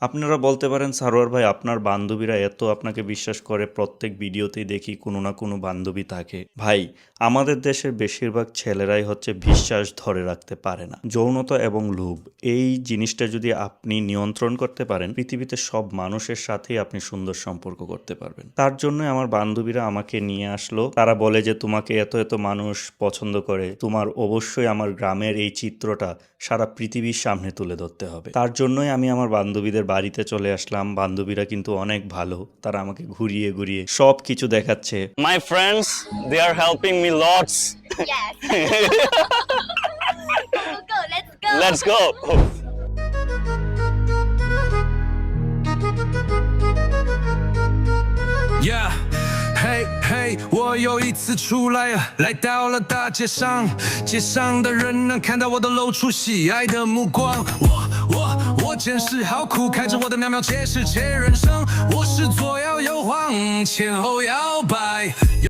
আপনারা বলতে পারেন, সারোয়ার ভাই, আপনার বান্ধবীরা এত আপনাকে বিশ্বাস করে, প্রত্যেক ভিডিওতেই দেখি কোনো না কোনো বান্ধবী থাকে। ভাই, আমাদের দেশের বেশিরভাগ ছেলেরাই হচ্ছে বিশ্বাস ধরে রাখতে পারে না। যৌনতা এবং লোভ, এই জিনিসটা যদি আপনি নিয়ন্ত্রণ করতে পারেন, পৃথিবীতে সব মানুষের সাথেই আপনি সুন্দর সম্পর্ক করতে পারবেন। তার জন্য আমার বান্ধবীরা আমাকে নিয়ে আসলো। তারা বলে যে, তোমাকে এত এত মানুষ পছন্দ করে। তোমার অবশ্যই আমার গ্রামের এই চিত্রটা সারা পৃথিবীর সামনে তুলে ধরতে হবে। তার জন্যই আমি আমার বান্ধবীদের বাড়িতে চলে আসলাম বান্ধবীরা কিন্তু অনেক ভালো তারা আমাকে ঘুরিয়ে ঘুরিয়ে সব কিছু দেখাচ্ছে My friends, they are helping me lots. Yes. go, go, let's go. Let's go. Yeah，嘿嘿，我又一次出来了，来到了大街上，街上的人呢看到我都露出喜爱的目光。我我我 见识好苦，开着我的妙妙切世界人生，我是左摇右晃，前后摇摆。